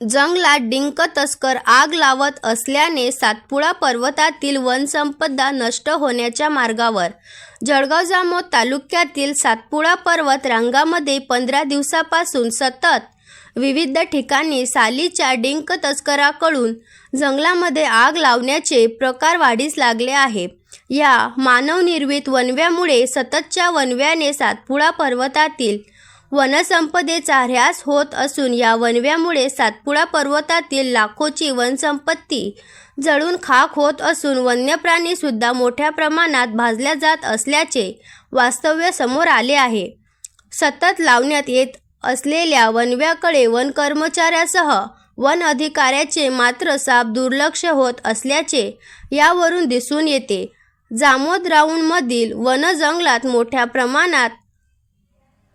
जंगलात डिंक तस्कर आग लावत असल्याने सातपुडा पर्वतातील वनसंपदा नष्ट होण्याच्या मार्गावर. जळगाव जामोद तालुक्यातील सातपुडा पर्वत रांगामध्ये पंधरा दिवसापासून सतत विविध ठिकाणी सालीच्या डिंक तस्कराकडून जंगलामध्ये आग लावण्याचे प्रकार वाढीस लागले आहे या मानवनिर्मित वनव्यामुळे सततच्या वनव्याने सातपुडा पर्वतातील वनसंपदेचा ऱ्हास होत असून या वनव्यामुळे सातपुडा पर्वतातील लाखोची वनसंपत्ती जळून खाक होत असून वन्यप्राणीसुद्धा मोठ्या प्रमाणात भाजल्या जात असल्याचे वास्तव्य समोर आले आहे. सतत लावण्यात येत असलेल्या वनव्याकडे वन कर्मचाऱ्यासह वन अधिकाऱ्याचे मात्र साफ दुर्लक्ष होत असल्याचे यावरून दिसून येते. जामोद राऊंडमधील वन जंगलात मोठ्या प्रमाणात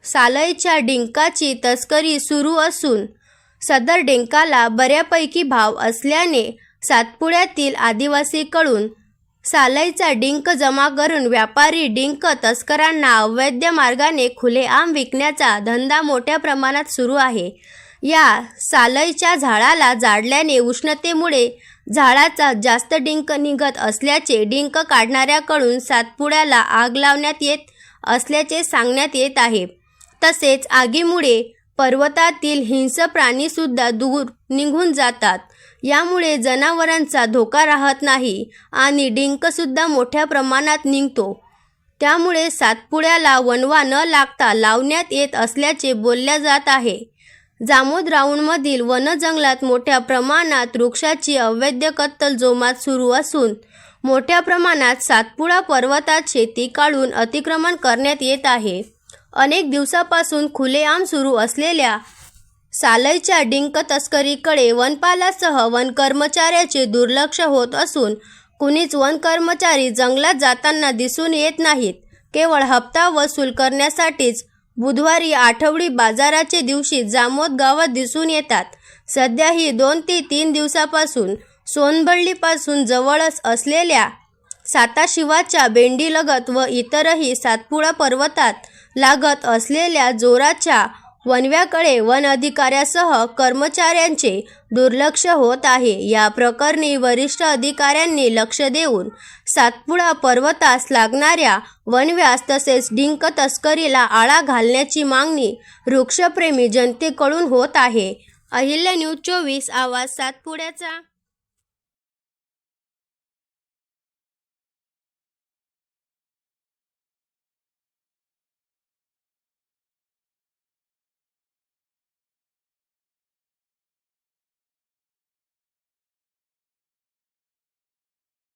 सालईच्या डिंकाची तस्करी सुरू असून सदर डिंकाला बऱ्यापैकी भाव असल्याने सातपुड्यातील आदिवासीकडून सालईचा डिंक जमा करून व्यापारी डिंक तस्करांना अवैध मार्गाने खुलेआम विकण्याचा धंदा मोठ्या प्रमाणात सुरू आहे. या सालईच्या झाडाला जाळल्याने उष्णतेमुळे झाडाचा जास्त डिंक निघत असल्याचे डिंक काढणाऱ्याकडून सातपुड्याला आग लावण्यात येत असल्याचे सांगण्यात येत आहे. तसेच आगीमुळे पर्वतातील हिंस प्राणीसुद्धा दूर निघून जातात. यामुळे जनावरांचा धोका राहत नाही आणि डिंकसुद्धा मोठ्या प्रमाणात निघतो. त्यामुळे सातपुड्याला वणवा न लागता लावण्यात येत असल्याचे बोलल्या जात आहे. जामोद राऊंडमधील वनजंगलात मोठ्या प्रमाणात वृक्षाची अवैध कत्तल जोमात सुरू असून मोठ्या प्रमाणात सातपुडा पर्वतात शेती काढून अतिक्रमण करण्यात येत आहे. अनेक दिवसापासून खुलेआम सुरू असलेल्या सालईच्या डिंक तस्करीकडे वनपालासह वन कर्मचाऱ्याचे दुर्लक्ष होत असून कुणीच वन कर्मचारी जंगलात जाताना दिसून येत नाहीत. केवळ हप्ता वसूल करण्यासाठीच बुधवारी आठवडी बाजाराचे दिवशी जामोद गावात दिसून येतात. सध्याही दोन ते तीन दिवसापासून सोनबळलीपासून जवळच असलेल्या साताशिवाच्या बेंडीलगत व इतरही सातपुडा पर्वतात लागत असलेल्या जोराच्या वनव्याकडे वन अधिकाऱ्यासह कर्मचाऱ्यांचे दुर्लक्ष होत आहे. या प्रकरणी वरिष्ठ अधिकाऱ्यांनी लक्ष देऊन सातपुडा पर्वतास लागणाऱ्या वनव्यास तसेच डिंक तस्करीला आळा घालण्याची मागणी वृक्षप्रेमी जनतेकडून होत आहे. अहिल्या न्यूज चोवीस आवाज सातपुड्याचा